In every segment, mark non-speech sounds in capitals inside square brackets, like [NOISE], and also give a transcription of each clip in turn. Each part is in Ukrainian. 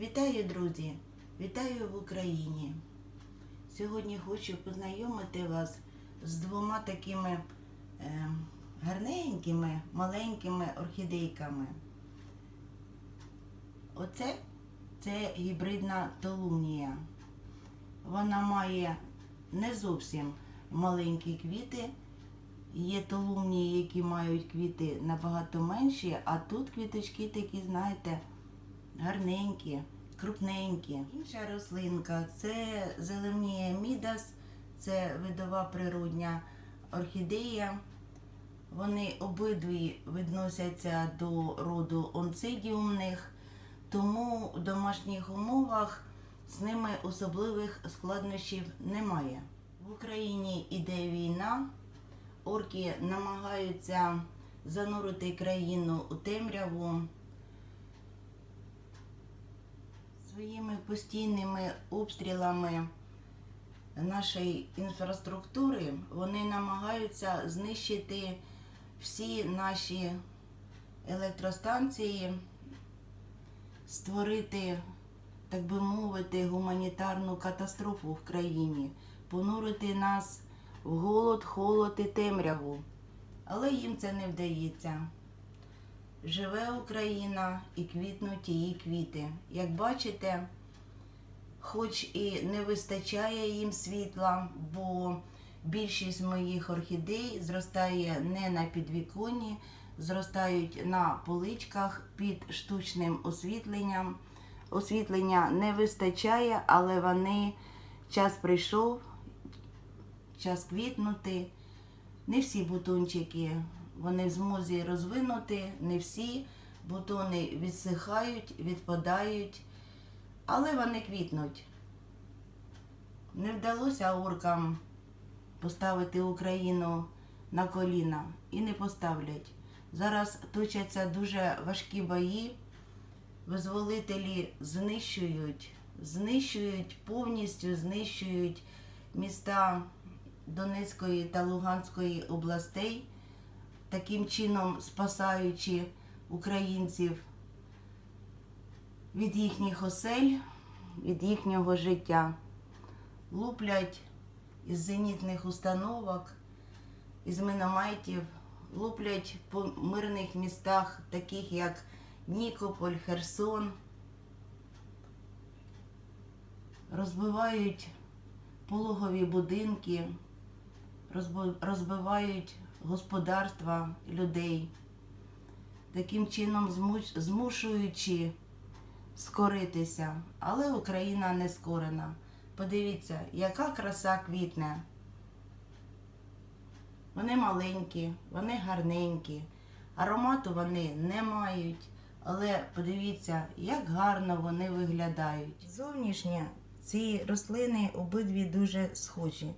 Вітаю, друзі! Вітаю в Україні. Сьогодні хочу познайомити вас з двома такими е, гарненькими, маленькими орхідейками. Оце це гібридна толунія. Вона має не зовсім маленькі квіти. Є толунії, які мають квіти набагато менші, а тут квіточки такі, знаєте, гарненькі, крупненькі. Інша рослинка це зеленія мідас, це видова природня орхідея. Вони обидві відносяться до роду онцидіумних, тому в домашніх умовах з ними особливих складнощів немає. В Україні іде війна, орки намагаються занурити країну у темряву. Своїми постійними обстрілами нашої інфраструктури вони намагаються знищити всі наші електростанції, створити, так би мовити, гуманітарну катастрофу в країні, понурити нас в голод, холод і темряву. Але їм це не вдається. Живе Україна і квітнуть її квіти. Як бачите, хоч і не вистачає їм світла, бо більшість моїх орхідей зростає не на підвіконні, зростають на поличках під штучним освітленням. Освітлення не вистачає, але вони час прийшов, час квітнути. Не всі бутончики вони в змозі розвинути, не всі бутони відсихають, відпадають, але вони квітнуть. Не вдалося оркам поставити Україну на коліна і не поставлять. Зараз точаться дуже важкі бої. Визволителі знищують, знищують повністю знищують міста Донецької та Луганської областей, таким чином спасаючи українців від їхніх осель, від їхнього життя. Луплять із зенітних установок, із мінометів, луплять по мирних містах, таких як Нікополь, Херсон, розбивають пологові будинки, розбивають господарства людей, таким чином змушуючи скоритися. Але Україна не скорена. Подивіться, яка краса квітне. Вони маленькі, вони гарненькі, аромату вони не мають. Але подивіться, як гарно вони виглядають. Зовнішнє ці рослини обидві дуже схожі.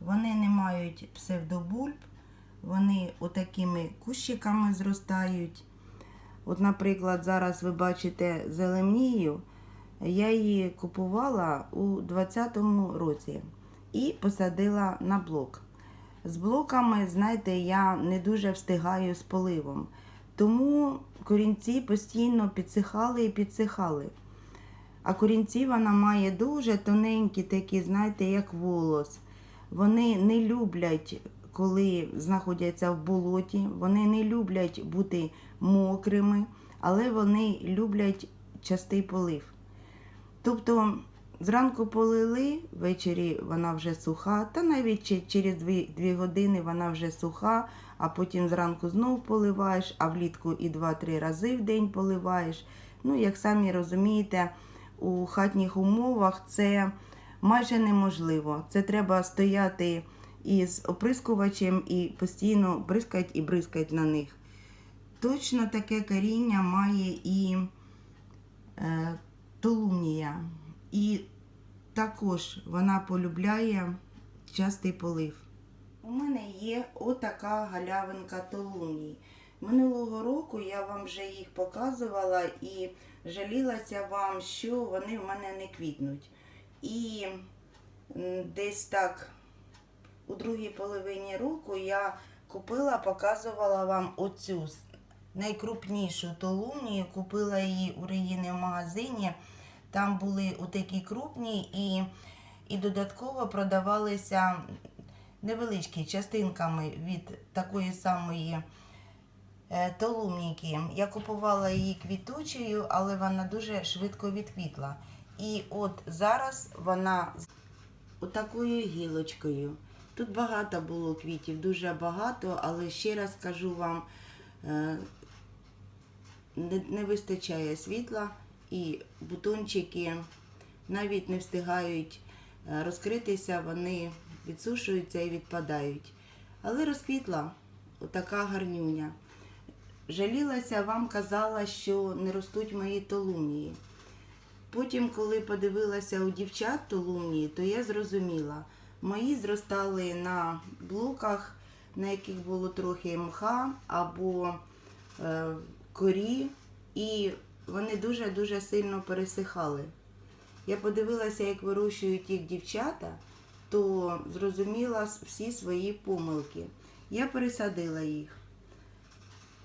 Вони не мають псевдобульб, вони отакими кущиками зростають. От, наприклад, зараз ви бачите зеленію. Я її купувала у 2020 році і посадила на блок. З блоками, знаєте, я не дуже встигаю з поливом. Тому корінці постійно підсихали і підсихали. А корінці вона має дуже тоненькі, такі, знаєте, як волос. Вони не люблять, коли знаходяться в болоті, вони не люблять бути мокрими, але вони люблять частий полив. Тобто зранку полили, ввечері вона вже суха, та навіть через 2 години вона вже суха, а потім зранку знов поливаєш, а влітку і 2-3 рази в день поливаєш. Ну, як самі розумієте, у хатніх умовах це майже неможливо. Це треба стояти із оприскувачем і постійно бризкать і бризкать на них. Точно таке коріння має і е, толунія. І також вона полюбляє частий полив. У мене є отака галявинка толуній. Минулого року я вам вже їх показувала і жалілася вам, що вони в мене не квітнуть. І десь так у другій половині року я купила, показувала вам оцю найкрупнішу толунію. Купила її у Регіни в магазині. Там були отакі крупні і, і додатково продавалися невеличкі частинками від такої самої е, толумніки. Я купувала її квітучою, але вона дуже швидко відквітла. І от зараз вона з отакою гілочкою. Тут багато було квітів, дуже багато, але ще раз кажу вам, е, не, вистачає світла і бутончики навіть не встигають е, розкритися, вони відсушуються і відпадають. Але розквітла отака гарнюня. Жалілася, вам казала, що не ростуть мої толумії. Потім, коли подивилася у дівчат толумії, то я зрозуміла, мої зростали на блоках, на яких було трохи мха або е, корі, і вони дуже-дуже сильно пересихали. Я подивилася, як вирощують їх дівчата, то зрозуміла всі свої помилки. Я пересадила їх.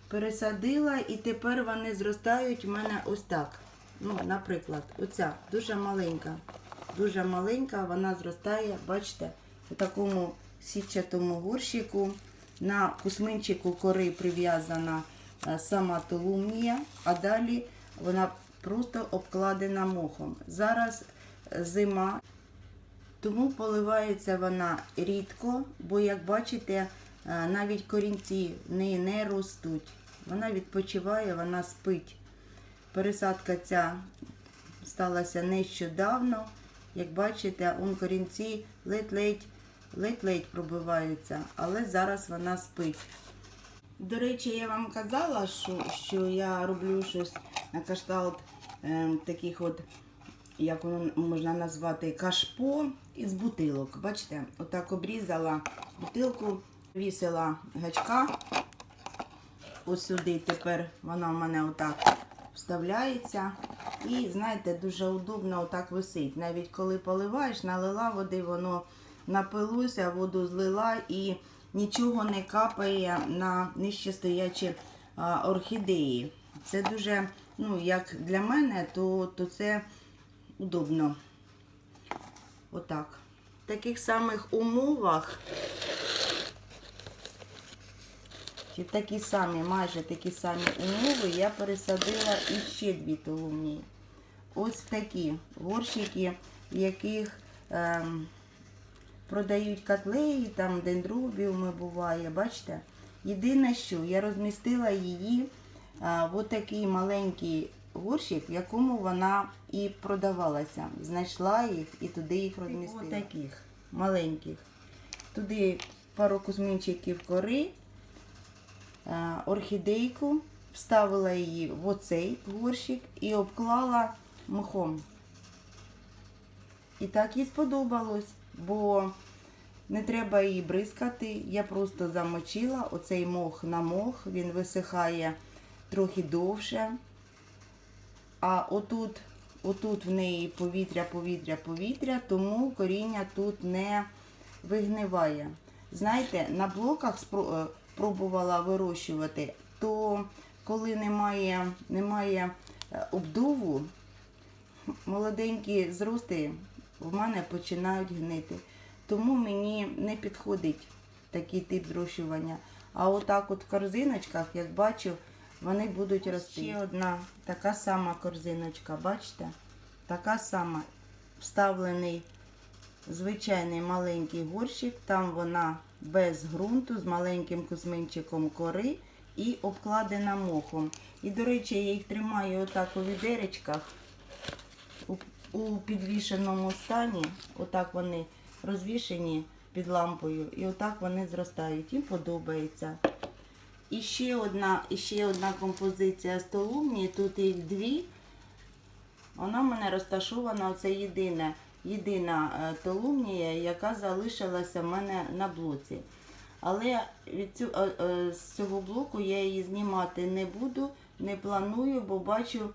Пересадила і тепер вони зростають в мене ось так. Ну, наприклад, оця дуже маленька. Дуже маленька, вона зростає, бачите, у такому сітчатому горщику. На кусминчику кори прив'язана е, сама толумнія, а далі вона просто обкладена мохом. Зараз е, зима, тому поливається вона рідко, бо, як бачите, е, навіть корінці в не ростуть. Вона відпочиває, вона спить. Пересадка ця сталася нещодавно. Як бачите, он корінці ледь-ледь, ледь-ледь пробиваються, але зараз вона спить. До речі, я вам казала, що, що я роблю щось на кшталт е, таких от, як можна назвати, кашпо із бутилок. Бачите, отак обрізала бутилку, вісила гачка. Ось сюди тепер вона в мене отак вставляється. І, знаєте, дуже удобно отак висить. Навіть коли поливаєш, налила води, воно напилося, воду злила і нічого не капає на нижче стоячі орхідеї. Це дуже, ну, як для мене, то, то це удобно. Отак. В таких самих умовах чи такі самі, майже такі самі умови, я пересадила іще дві толумні. Ось такі горщики, в яких ем, продають котлеї, там дендробіуми буває, бачите? Єдине, що я розмістила її а, в отакий маленький горщик, в якому вона і продавалася. Знайшла їх і туди їх розмістила. Ось таких маленьких. Туди пару кузьминчиків кори, е, орхідейку, вставила її в оцей горщик і обклала мхом. І так їй сподобалось, бо не треба її бризкати. Я просто замочила оцей мох на мох, він висихає трохи довше. А отут, отут в неї повітря, повітря, повітря, тому коріння тут не вигниває. Знаєте, на блоках е, пробувала вирощувати, то коли немає, немає е, обдуву, молоденькі зрости в мене починають гнити. Тому мені не підходить такий тип зрощування. А отак от в корзиночках, як бачу, вони будуть рости. Ще одна така сама корзиночка, бачите? Така сама вставлений звичайний маленький горщик. Там вона без ґрунту, з маленьким кузьминчиком кори і обкладена мохом. І, до речі, я їх тримаю отак у відеречках у, підвішеному стані. Отак вони розвішені під лампою, і отак вони зростають. Їм подобається. І ще одна, і ще одна композиція столумні, тут їх дві. Вона в мене розташована, це єдина, єдина е, толумнія, яка залишилася в мене на блоці. Але від цю, е, е, з цього блоку я її знімати не буду, не планую, бо бачу,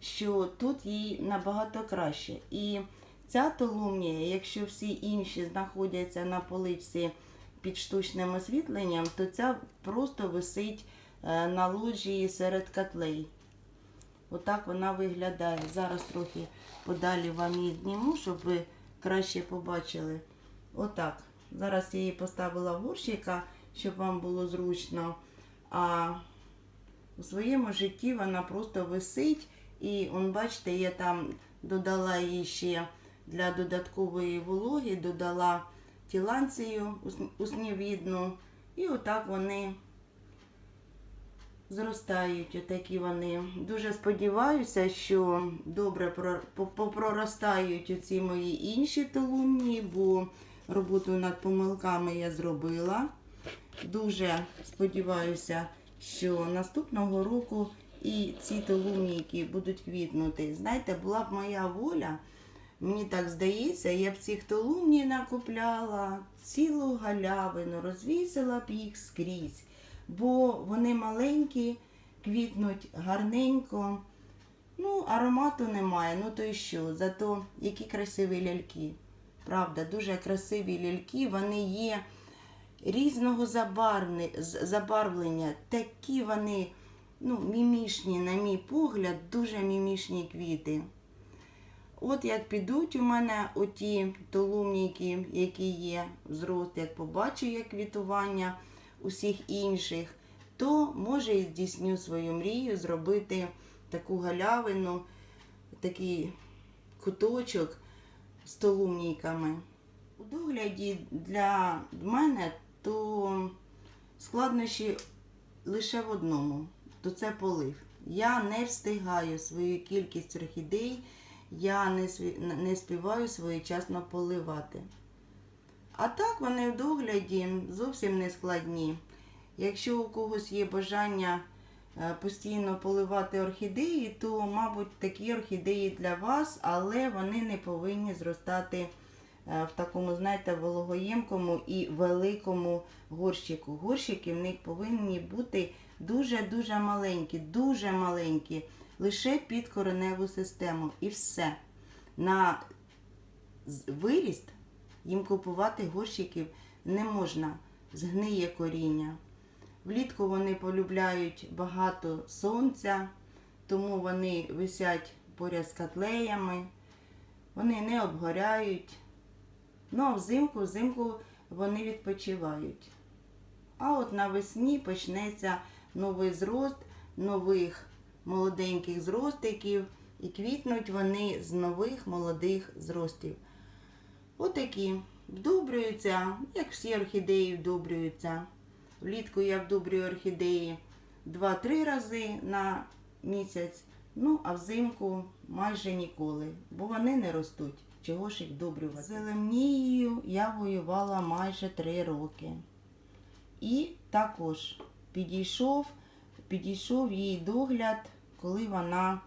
що тут їй набагато краще. І ця толумнія, якщо всі інші знаходяться на поличці під штучним освітленням, то ця просто висить на лоджії серед котлей. Отак вона виглядає. Зараз трохи подалі вам її зніму, щоб ви краще побачили. Отак. Зараз я її поставила в горщика, щоб вам було зручно. А у своєму житті вона просто висить. І он, бачите, я там додала їй ще для додаткової вологи, додала тіланцію ус- уснівідну. І отак вони зростають. Отакі вони. Дуже сподіваюся, що добре про- попроростають оці мої інші толумні, бо роботу над помилками я зробила. Дуже сподіваюся, що наступного року і ці толумніки будуть квітнути. Знаєте, була б моя воля, мені так здається, я б цих толумні накупляла, цілу галявину, розвісила б їх скрізь, бо вони маленькі, квітнуть гарненько. Ну, аромату немає, ну то й що. Зато які красиві ляльки. Правда, дуже красиві ляльки, вони є різного забарвлення. Такі вони ну, мімішні, на мій погляд, дуже мімішні квіти. От як підуть у мене оті толумніки, які є зрост, як побачу я квітування усіх інших, то може і здійсню свою мрію зробити таку галявину, такий куточок з толумнійками. У догляді для мене то складнощі лише в одному, то це полив. Я не встигаю свою кількість орхідей, я не співаю своєчасно поливати. А так вони в догляді зовсім не складні. Якщо у когось є бажання е, постійно поливати орхідеї, то, мабуть, такі орхідеї для вас, але вони не повинні зростати е, в такому, знаєте, вологоємкому і великому горщику. Горщики в них повинні бути дуже-дуже маленькі, дуже маленькі, лише під кореневу систему. І все. На виріст їм купувати горщиків не можна, згниє коріння. Влітку вони полюбляють багато сонця, тому вони висять поряд з котлеями, вони не обгоряють. Ну а взимку, взимку вони відпочивають. А от навесні почнеться новий зрост нових молоденьких зростиків, і квітнуть вони з нових молодих зростів. Отакі вдобрюються, як всі орхідеї вдобрюються. Влітку я вдобрюю орхідеї 2-3 рази на місяць, ну а взимку майже ніколи, бо вони не ростуть. Чого ж їх вдобрювати? Зеленією я воювала майже 3 роки. І також підійшов, підійшов їй догляд, коли вона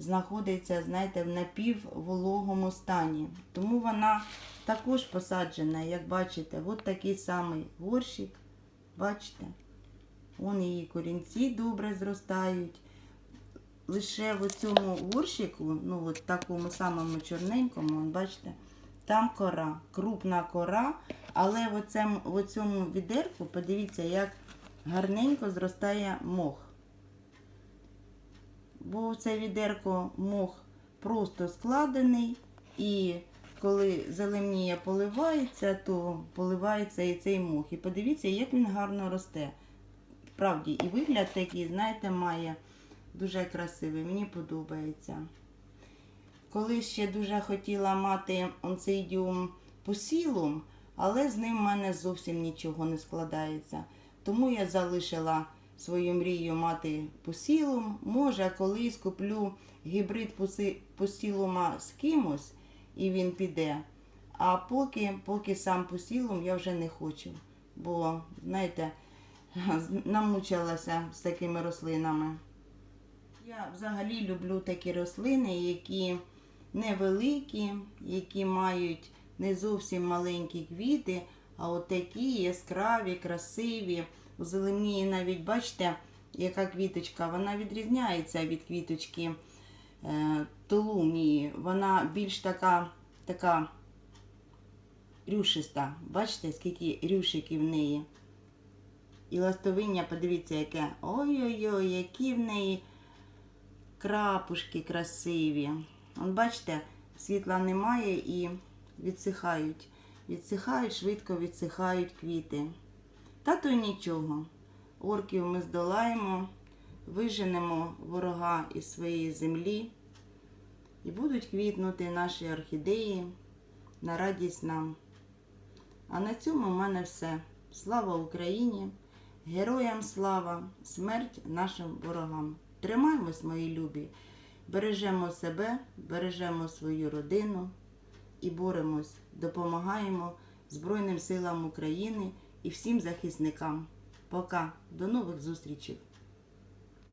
знаходиться, знаєте, в напіввологому стані. Тому вона також посаджена, як бачите, от такий самий горщик. Бачите? Вон її корінці добре зростають. Лише в цьому горщику, ну от такому самому чорненькому, бачите, там кора, крупна кора, але в цьому відерку, подивіться, як гарненько зростає мох. Бо це відерко мох просто складений, і коли зеленіє поливається, то поливається і цей мох. І подивіться, як він гарно росте. Справді, і вигляд такий, знаєте, має дуже красивий, мені подобається. Колись ще дуже хотіла мати онцидіум посілум, але з ним в мене зовсім нічого не складається. Тому я залишила свою мрію мати посілум. Може, колись куплю гібрид посілума з кимось і він піде. А поки, поки сам посілум я вже не хочу. Бо, знаєте, [LAUGHS] намучилася з такими рослинами. Я взагалі люблю такі рослини, які невеликі, які мають не зовсім маленькі квіти, а от такі яскраві, красиві. У зеленії навіть бачите, яка квіточка, вона відрізняється від квіточки е, толумії. Вона більш така, така рюшиста. Бачите, скільки рюшиків в неї. І ластовиння, подивіться, яке. Ой-ой-ой, які в неї крапушки красиві. От бачите, світла немає і відсихають. Відсихають, швидко відсихають квіти. Та то й нічого. Орків ми здолаємо, виженемо ворога із своєї землі. І будуть квітнути наші орхідеї на радість нам. А на цьому в мене все. Слава Україні! Героям слава, смерть нашим ворогам. Тримаймось, мої любі, бережемо себе, бережемо свою родину і боремось, допомагаємо Збройним силам України і всім захисникам. Пока, до нових зустрічей!